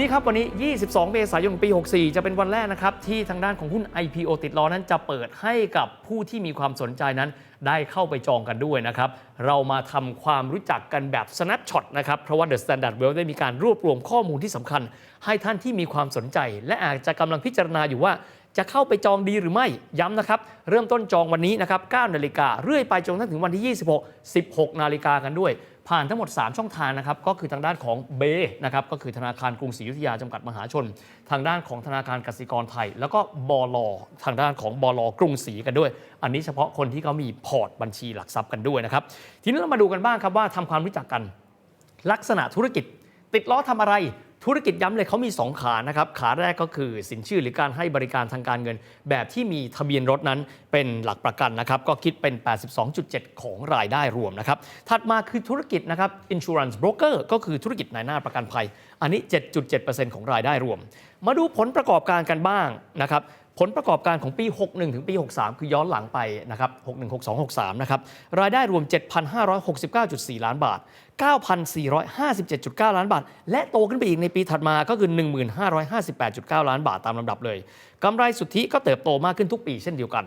นี้ครับวันนี้ 22 เมษายนปี 64 จะเป็นวันแรกนะครับ ที่ทางด้านของหุ้น IPO ติดล้อนั้นจะเปิดให้กับผู้ที่มีความสนใจนั้นได้เข้าไปจองกันด้วยนะครับ เรามาทำความรู้จักกันแบบ snapshot นะครับ เพราะว่า The Standard Well ได้มีการรวบรวมข้อมูลที่สำคัญ ให้ท่านที่มีความสนใจ และอาจจะกำลังพิจารณาอยู่ว่าจะเข้าไปจองดีหรือไม่ย้ำนะครับ เริ่มต้นจองวันนี้นะครับ 9 นาฬิกาเรื่อยไปจนถึงวันที่ 26 16 นาฬิกากันด้วย ผ่านทั้งหมด 3 ช่องทางนะครับก็คือทางด้านของเบนะครับก็คือธนาคารกรุงศรีอยุธยาจำกัดมหาชน ทางด้านของธนาคารกสิกรไทย แล้วก็บลทางด้านของบลกรุงศรีกันด้วย อันนี้เฉพาะคนที่เขามีพอร์ตบัญชีหลักทรัพย์กันด้วยนะครับทีนี้เรามาดูกันบ้างครับว่าทำความรู้จักกัน ลักษณะธุรกิจ ติดล้อทำอะไร ธุรกิจย้ำเลยเขามี 2 ขานะครับ ขาแรกก็คือสินเชื่อหรือการให้บริการทางการเงิน แบบที่มีทะเบียนรถนั้นเป็นหลักประกันนะครับ ก็คิดเป็น 82.7 ของรายได้รวมนะครับ ถัดมาคือธุรกิจนะครับ insurance broker ก็คือธุรกิจนายหน้าประกันภัย อันนี้ 7.7%ของรายได้รวม มาดูผลประกอบการกันบ้างนะครับผลประกอบการของปี 61 ถึงปี 63 คือย้อนหลังไปนะครับ61 62 63 นะครับ รายได้รวม 7,569.4 ล้านบาท 9,457.9 ล้านบาท และโตขึ้นไปอีกในปีถัดมาก็คือ 1,558.9 ล้านบาทตามลำดับเลย กำไรสุทธิก็เติบโตมากขึ้นทุกปีเช่นเดียวกัน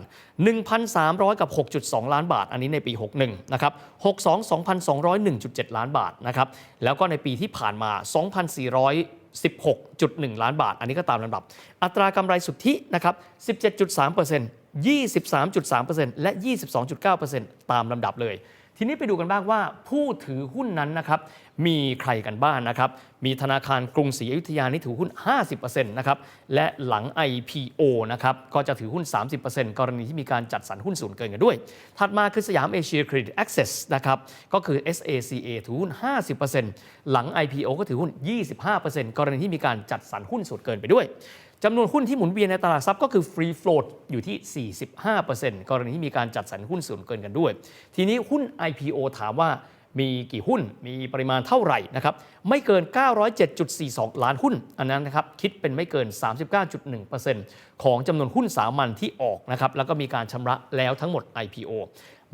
1,300 กับ 6.2 ล้านบาท อันนี้ในปี 61 นะครับ 62 2,201.7 ล้านบาทนะครับ แล้วก็ในปีที่ผ่านมา 2,400 16.1 ล้านบาท อันนี้ก็ตามลำดับ อัตรากำไรสุทธินะครับ17.3% 23.3%และ 22.9%ตามลำดับเลย ทีนี้ไปดูกันบ้างว่าผู้ถือหุ้นนั้นนะครับมีใครกันบ้างนนะครับ มีธนาคารกรุงศรีอยุธยานี่ถือหุ้น 50%นะครับ และหลัง IPO นะครับ ก็จะถือหุ้น 30%กรณีที่มีการจัดสรรหุ้นส่วนเกินกันด้วย ถัดมาคือสยามเอเชียเครดิตแอคเซสนะครับ ก็คือ SACA ถือหุ้น 50%หลัง IPO ก็ถือหุ้น 25%กรณีที่มีการจัดสรรหุ้นส่วนเกินไปด้วย จำนวนหุ้นที่หมุนเวียนในตลาดทรัพย์ก็คือ free float อยู่ที่ 45%กรณีที่มีการจัดสรรหุ้นส่วนเกินกันด้วย ทีนี้หุ้น IPO ถามว่ามีกี่หุ้น มีปริมาณเท่าไหร่นะครับ ไม่เกิน 907.42 ล้านหุ้น อันนั้นนะครับ คิดเป็นไม่เกิน 39.1%ของจำนวนหุ้นสามัญที่ออกนะครับ แล้วก็มีการชำระแล้วทั้งหมด IPO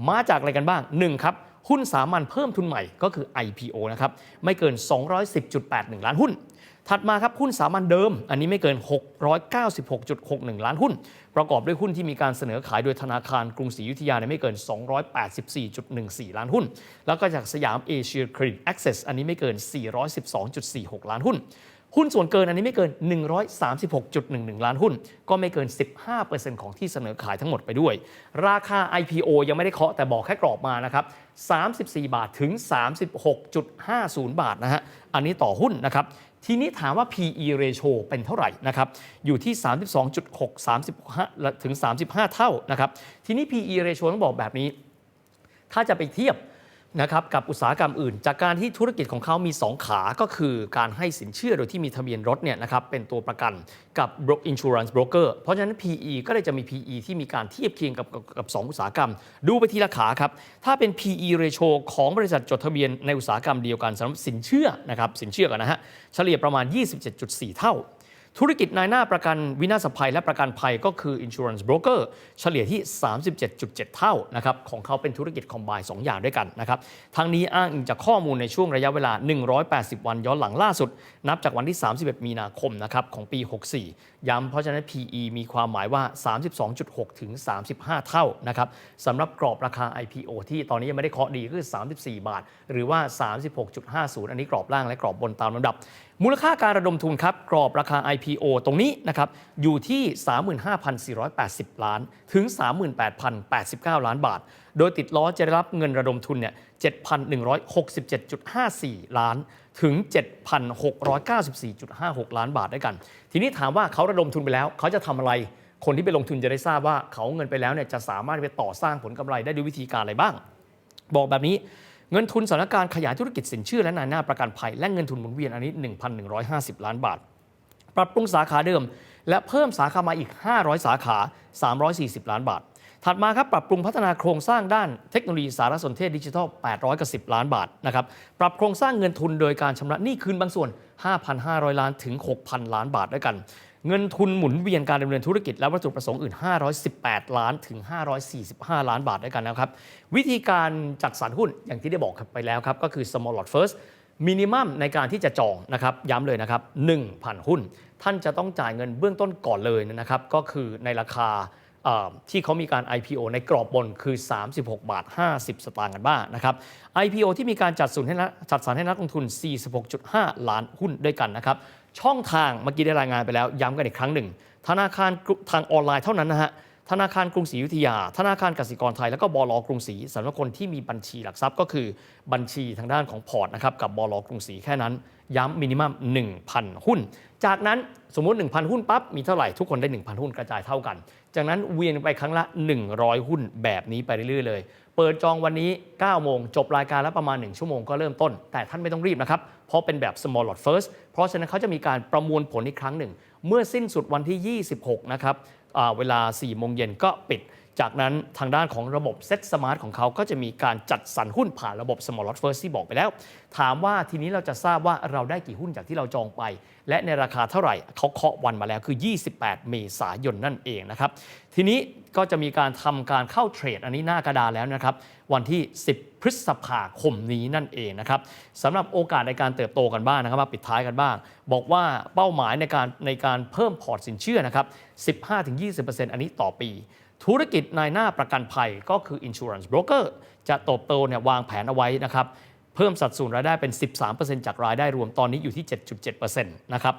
มาจากอะไรกันบ้าง 1 ครับ หุ้นสามัญเพิ่มทุนใหม่ก็คือ IPO นะครับ ไม่เกิน 210.81 ล้านหุ้น ถัดมาครับหุ้นสามัญเดิม อันนี้ไม่เกิน 696.61 ล้านหุ้น ประกอบด้วยหุ้นที่มีการเสนอขายโดยธนาคารกรุงศรีอยุธยาในไม่เกิน 284.14 ล้านหุ้น แล้วก็จากสยามเอเชียเครดิตแอคเซสอันนี้ไม่เกิน 412.46 ล้านหุ้น หุ้นส่วนเกินอันนี้ไม่เกิน 136.11 ล้านหุ้น ก็ไม่เกิน 15%ของที่เสนอขายทั้งหมดไปด้วย ราคา IPO ยังไม่ได้เคาะแต่บอกแค่กรอบมานะครับ 34 บาทถึง 36.50 บาทนะฮะ อันนี้ต่อหุ้นนะครับ ทีนี้ถามว่า PE ratio เป็นเท่าไหร่นะครับ อยู่ที่ 32.6 35ถึง 35 เท่านะครับ ทีนี้ PE ratio ต้องบอกแบบนี้ ถ้าจะไปเทียบ นะครับกับอุตสาหกรรมอื่น จากการที่ธุรกิจของเขามี 2 ขาก็คือการให้สินเชื่อโดยที่มีทะเบียนรถเนี่ยนะครับเป็นตัวประกันกับ bro- insurance broker เพราะฉะนั้น PE ก็เลยจะมี PE ที่มีการเทียบเคียงกับกับกับสองอุตสาหกรรม ดูไปทีละขาครับ ถ้าเป็น PE ratio ของบริษัทจดทะเบียนในอุตสาหกรรมเดียวกันสำหรับสินเชื่อนะครับสินเชื่อกันนะฮะเฉลี่ยประมาณ 27.4 เท่า ธุรกิจนายหน้าประกันวินาศภัยและประกันภัยก็คือ insurance broker เฉลี่ยที่ 37.7 เท่านะครับของเขาเป็นธุรกิจคอมไบ2อย่างด้วยกันนะครับทั้งนี้อ้างอิงจากข้อมูลในช่วงระยะเวลา 180 วันย้อนหลังล่าสุด นับจากวันที่ 31 มีนาคมนะครับของปี 64 ย้ำเพราะฉะนั้น PE มีความหมายว่า 32.6 ถึง 35 เท่านะครับสำหรับกรอบราคา IPO ที่ตอนนี้ยังไม่ได้เคาะดีคือ 34 บาท หรือว่า 36.50 อันนี้กรอบล่างและกรอบบนตามลำดับ มูลค่าการระดมทุนครับกรอบราคา IPO ตรงนี้นะครับอยู่ที่ 35,480 ล้าน ถึง 38,089 ล้านบาท โดยติดล้อจะได้รับเงินระดมทุนเนี่ย 7,167.54 ล้าน ถึง 7,694.56 ล้านบาทด้วยกัน ทีนี้ถามว่าเขาระดมทุนไปแล้ว เขาจะทำอะไร คนที่ไปลงทุนจะได้ทราบว่าเขาเอาเงินไปแล้วเนี่ยจะสามารถไปต่อสร้างผลกำไรได้ด้วยวิธีการอะไรบ้าง บอกแบบนี้ เงินทุนสถานการณ์ขยายธุรกิจสินเชื่อและนายหน้าประกันภัย และเงินทุนหมุนเวียนอันนี้ 1,150 ล้านบาท ปรับปรุงสาขาเดิม และเพิ่มสาขามาอีก 500 สาขา 340 ล้านบาท ถัดมาครับปรับปรุงพัฒนาโครงสร้างด้านเทคโนโลยีสารสนเทศดิจิทัล800กับ10 ล้านบาทนะครับปรับโครงสร้างเงินทุนโดยการชำระหนี้คืนบางส่วน 5,500 ล้านถึง 6,000 ล้านบาทด้วยกัน เงินทุนหมุนเวียนการดำเนินธุรกิจและวัตถุประสงค์อื่น 518 ล้านถึง 545 ล้านบาทด้วยกันนะครับวิธีการจัดสรรหุ้นอย่างที่ได้บอกไปแล้วครับก็คือ small lot first มินิมัมในการที่จะจองนะครับย้ำเลยนะครับ1,000 หุ้น ท่านจะต้องจ่ายเงินเบื้องต้นก่อนเลยนะครับก็คือในราคา ที่เขามีการ IPO ในกรอบบนคือ 36 บาท 50 สตางค์กันบ้างนะครับ IPO ที่มีการจัดสรรให้นักจัดสรรให้นักลงทุน 46.5 ล้านหุ้นด้วยกันนะครับ ช่องทางเมื่อกี้ได้รายงานไปแล้วย้ำกันอีกครั้งหนึ่ง ธนาคารทางออนไลน์เท่านั้นนะฮะ ธนาคารกรุงศรีอยุธยา ธนาคารกสิกรไทย แล้วก็บลกรุงศรีสำหรับคนที่มีบัญชีหลักทรัพย์ก็คือบัญชีทางด้านของพอร์ตนะครับกับบลกรุงศรีแค่นั้น ย้ำมินิมัม 1,000 หุ้น จากนั้นสมมติ 1,000 หุ้นปั๊บมีเท่าไหร่ทุกคนได้ 1,000 หุ้นกระจายเท่ากัน จากนั้นเวียนไปครั้งละ 100 หุ้นแบบนี้ไปเรื่อยๆเลย เปิดจองวันนี้ 9 โมง จบรายการแล้วประมาณ 1 ชั่วโมงก็เริ่มต้น แต่ท่านไม่ต้องรีบนะครับเพราะเป็นแบบ small lot first เพราะฉะนั้นเขาจะมีการประมวลผลอีกครั้งหนึ่ง เมื่อสิ้นสุดวันที่ 26 นะครับอ่า เวลา4โมงเย็นก็ปิด จากนั้นทางด้านของระบบเซ็ตสมาร์ทของเขาก็จะมีการจัดสรรหุ้นผ่านระบบ small lot first ที่บอกไปแล้ว ถามว่าทีนี้เราจะทราบว่าเราได้กี่หุ้นจากที่เราจองไป และในราคาเท่าไหร่เขาเคาะวันมาแล้วคือ 28 เมษายนนั่นเองนะครับ ทีนี้ก็จะมีการทำการเข้าเทรด อันนี้หน้ากระดานแล้วนะครับ วันที่ 10 พฤษภาคมนี้นั่นเองนะครับสำหรับโอกาสในการเติบโตกันบ้างนะครับมาปิดท้ายกันบ้าง บอกว่าเป้าหมายในการในการเพิ่มพอร์ตสินเชื่อนะครับ 15-20%อันนี้ต่อปี ธุรกิจนายหน้าประกันภัยก็คือ insurance broker จะเติบโตเนี่ยวางแผนเอาไว้นะครับ เพิ่มสัดส่วนรายได้เป็น 13%จากรายได้รวมตอนนี้อยู่ที่ 7.7%นะครับ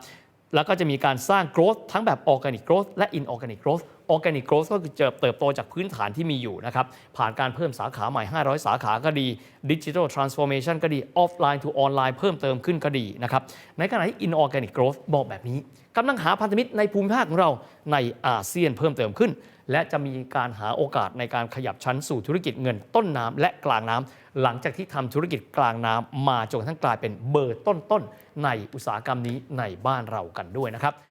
แล้วก็จะมีการสร้าง growth ทั้งแบบ organic growth และ inorganic growth organic growth ก็คือเติบโตจากพื้นฐานที่มีอยู่นะครับ ผ่านการเพิ่มสาขาใหม่ 500 สาขาก็ดี digital transformation ก็ดี offline to online เพิ่มเติมขึ้นก็ดีนะครับ ในขณะที่ inorganic growth บอกแบบนี้กำลังหาพันธมิตรในภูมิภาคของเราในอาเซียนเพิ่มเติมขึ้น และจะมีการหาโอกาสในการขยับชั้นสู่ธุรกิจเงินต้นน้ำและกลางน้ำหลังจากที่ทำธุรกิจกลางน้ำมาจนกระทั่งกลายเป็นเบอร์ต้นๆในอุตสาหกรรมนี้ในบ้านเรากันด้วยนะครับ